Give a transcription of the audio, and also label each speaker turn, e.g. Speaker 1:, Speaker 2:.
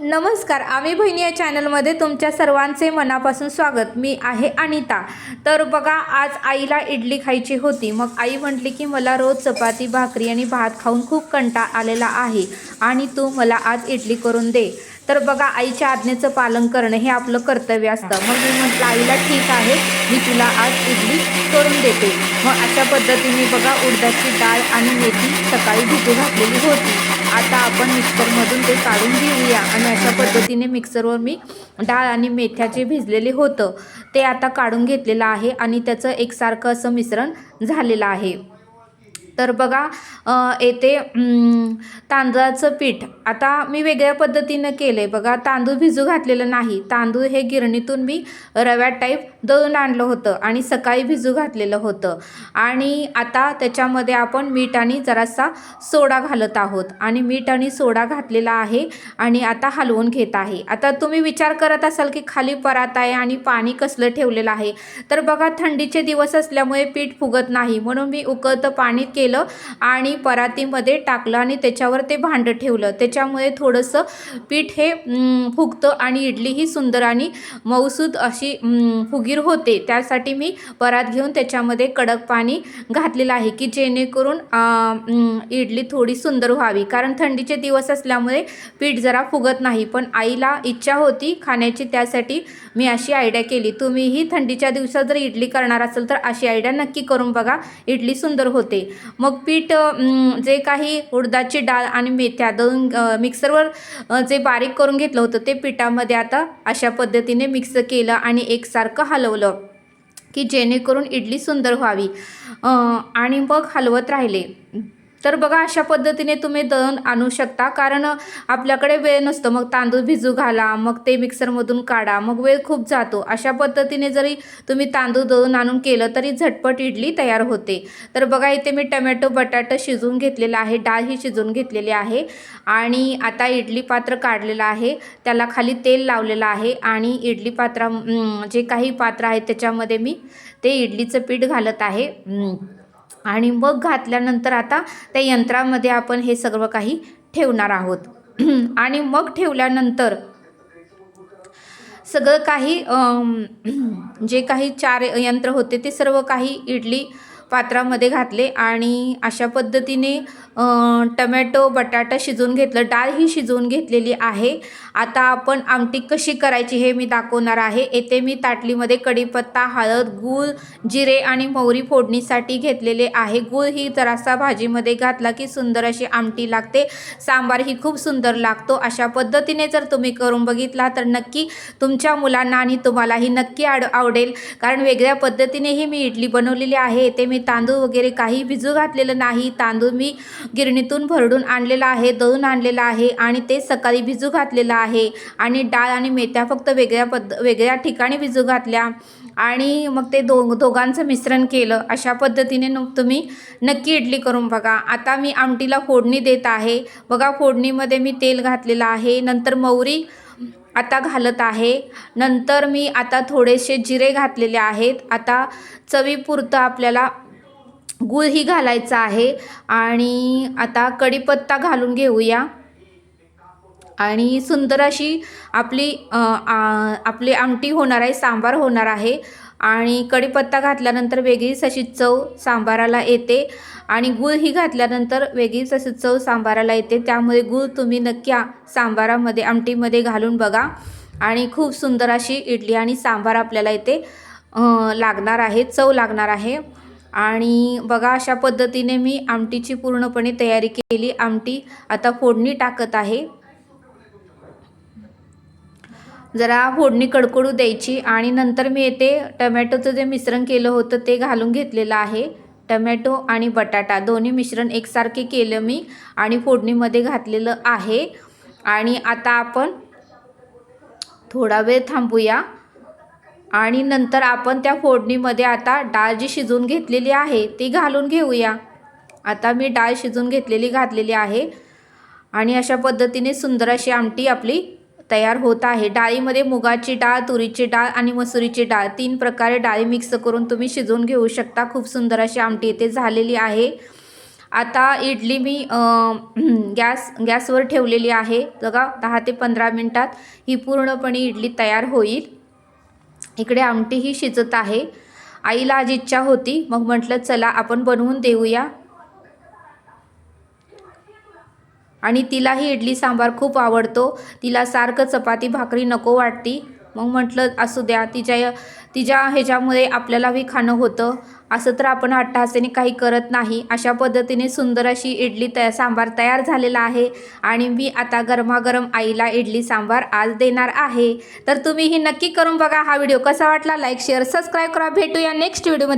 Speaker 1: नमस्कार आम्ही बहिणी या चॅनलमध्ये तुमच्या सर्वांचे मनापासून स्वागत. मी आहे अनिता. तर बघा आज आईला इडली खायची होती. मग आई म्हटली की मला रोज चपाती भाकरी आणि भात खाऊन खूप कंटा आलेला आहे आणि तू मला आज इडली करून दे. तर बघा आईच्या आज्ञेचं पालन करणं हे आपलं कर्तव्य असतं. मग मी म्हटलं आईला ठीक आहे मी तुला आज इडली करून देते. मग अशा पद्धतीने बघा उडदाची डाळ आणि मेथी सकाळी भिजू घातलेली होती. आता आपण मिक्सरमधून ते काढून घेऊया. आणि अशा पद्धतीने मिक्सरवर मी डाळ आणि मेथ्याचे भिजलेले होतं. ते आता काढून घेतलेलं आहे आणि त्याचं एकसारखं असं मिश्रण झालेलं आहे. तर बघा येते तांदळाचं पीठ. आता मी वेगळ्या पद्धतीनं केलं आहे बघा तांदूळ भिजू घातलेलं नाही. तांदूळ हे गिरणीतून मी रव्या टाईप दळून आणलं होतं आणि सकाळी भिजू घातलेलं होतं. आणि आता त्याच्यामध्ये आपण मीठ आणि जरासा सोडा घालत आहोत. आणि मीठ आणि सोडा घातलेला आहे आणि आता हलवून घेत आहे. आता तुम्ही विचार करत असाल की खाली परात आहे आणि पाणी कसलं ठेवलेलं आहे. तर बघा थंडीचे दिवस असल्यामुळे पीठ फुगत नाही. म्हणून मी उकळतं पाणी केलं केलं आणि परातीमध्ये टाकलं आणि त्याच्यावर ते भांडं ठेवलं. त्याच्यामुळे थोडंसं पीठ हे फुगतं आणि इडली ही सुंदर आणि मऊसूद अशी फुगीर होते. त्यासाठी मी परात घेऊन त्याच्यामध्ये कडक पाणी घातलेलं आहे की जेणेकरून इडली थोडी सुंदर व्हावी. कारण थंडीचे दिवस असल्यामुळे पीठ जरा फुगत नाही. पण आईला इच्छा होती खाण्याची त्यासाठी मी अशी आयडिया केली. तुम्हीही थंडीच्या दिवसात जर इडली करणार असेल तर अशी आयडिया नक्की करून बघा. इडली सुंदर होते. मग पीठ जे काही उडदाची डाळ आणि मेथ्या दोन मिक्सरवर जे बारीक करून घेतलं होतं ते पिठामध्ये आता अशा पद्धतीने मिक्स केलं आणि एकसारखं हलवलं की जेणेकरून इडली सुंदर व्हावी. आणि मग हलवत राहिले. तर बघा अशा पद्धतीने तुम्ही दळण आणू शकता. कारण आपल्याकडे वेळ नसतो. मग तांदूळ भिजू घाला मग ते मिक्सरमधून काढा मग वेळ खूप जातो. अशा पद्धतीने जरी तुम्ही तांदूळ दळून आणून केलं तरी झटपट इडली तयार होते. तर बघा इथे मी टमॅटो बटाटा शिजवून घेतलेला आहे. डाळ ही शिजवून घेतलेली आहे. आणि आता इडली पात्र काढलेलं आहे. त्याला खाली तेल लावलेलं आहे. आणि इडली पात्रा जे काही पात्र आहे त्याच्यामध्ये मी ते इडलीचं पीठ घालत आहे. आणि मग घातल्यानंतर आता त्या यंत्रामध्ये आपण हे सर्व काही ठेवणार आहोत. आणि मग ठेवल्यानंतर सगळं काही जे काही चार यंत्र होते ते सर्व काही इडली पात्रामध्ये घातले आणि अशा पद्धतीने टमॅटो बटाटा शिजवून घेतलं. डाळ ही शिजवून घेतलेली आहे. आता आपण आमटी कशी करायची हे मी दाखवणार आहे. येथे मी ताटलीमध्ये कढीपत्ता हळद गूळ जिरे आणि मोहरी फोडणीसाठी घेतलेले आहे. गूळ ही जरासा भाजीमध्ये घातला की सुंदर अशी आमटी लागते. सांबार ही खूप सुंदर लागतो. अशा पद्धतीने जर तुम्ही करून बघितला तर नक्की तुमच्या मुलांना आणि तुम्हालाही नक्की आड आवडेल कारण वेगळ्या पद्धतीनेही मी इडली बनवलेली आहे. येथे मी तांदूळ वगैरे काही भिजू घातलेलं नाही. तांदूळ मी गिरणीतून भरडून आणलेला आहे दळून आणलेला आहे आणि ते सकाळी भिजू घातलेलं आहे. आणि डाळ आणि मेथ्या फक्त वेगळ्या पद्ध वेगळ्या ठिकाणी भिजू घातल्या. आणि मग ते दो दोघांचं मिश्रण केलं. अशा पद्धतीने तुम्ही नक्की इडली करून बघा. आता मी आमटीला फोडणी देत आहे. बघा फोडणीमध्ये मी तेल घातलेलं आहे. नंतर मौरी आता घालत आहे. नंतर मी आता थोडेसे जिरे घातलेले आहेत. आता चवीपुरतं आपल्याला गूळ ही घालायचा आहे आणि आता कढीपत्ता घालून घेऊया. आणि सुंदर अशी आपली आपली आमटी होणार आहे सांबार होणार आहे. आणि कढीपत्ता घातल्यानंतर वेगळीच अशी चव सांबाराला येते. आणि गूळ ही घातल्यानंतर वेगळीच अशी चव सांबाराला येते. त्यामुळे गूळ तुम्ही नक्की सांबारामध्ये आमटीमध्ये घालून बघा. आणि खूप सुंदर अशी इडली आणि सांबार आपल्याला इथे लागणार आहे चव लागणार आहे. आणि बघा अशा पद्धतीने मी आमटीची पूर्णपणे तयारी केली. आमटी आता फोडणी टाकत आहे. जरा फोडणी कडकडू द्यायची आणि नंतर मी येते टमॅटोचं जे मिश्रण केलं होतं ते घालून घेतलेलं आहे. टमॅटो आणि बटाटा दोन्ही मिश्रण एकसारखे केलं मी आणि फोडणीमध्ये घातलेलं आहे. आणि आता आपण थोडा वेळ थांबूया. आणि नंतर आपण त्या फोडणीमध्ये आता डाळ जी शिजवून घेतलेली आहे ती घालून घेऊया. आता मी डाळ शिजवून घेतलेली घातलेली आहे आणि अशा पद्धतीने सुंदर अशी आमटी आपली तयार होत आहे. डाळीमध्ये मुगाची डाळ तुरीची डाळ आणि मसुरीची डाळ तीन प्रकारे डाळी मिक्स करून तुम्ही शिजवून घेऊ शकता. खूप सुंदर अशी आमटी इथे झालेली आहे. आता इडली मी गॅस गॅसवर ठेवलेली आहे. बघा दहा ते पंधरा मिनटात ही पूर्णपणे इडली तयार होईल. इकडे आमटी ही शिजत आहे. आईला आज इच्छा होती. मग म्हटलं चला आपण बनवून देऊया. आणि तिलाही इडली सांबार खूप आवडतो. तिला सारखं चपाती भाकरी नको वाटती. मग म्हटलं असू द्या तिच्या तिच्या ह्याच्यामुळे आपल्यालाही खाणं होतं. असं तर आपण अट्टहासाने काही करत नाही. अशा पद्धतीने सुंदर अशी इडली तया सांबार तयार झालेला आहे आणि मी आता गरमागरम आईला इडली सांबार आज देणार आहे. तर तुम्ही ही नक्की करून बघा. हा व्हिडिओ कसा वाटला? लाईक शेअर सबस्क्राईब करा. भेटूया नेक्स्ट व्हिडिओमध्ये.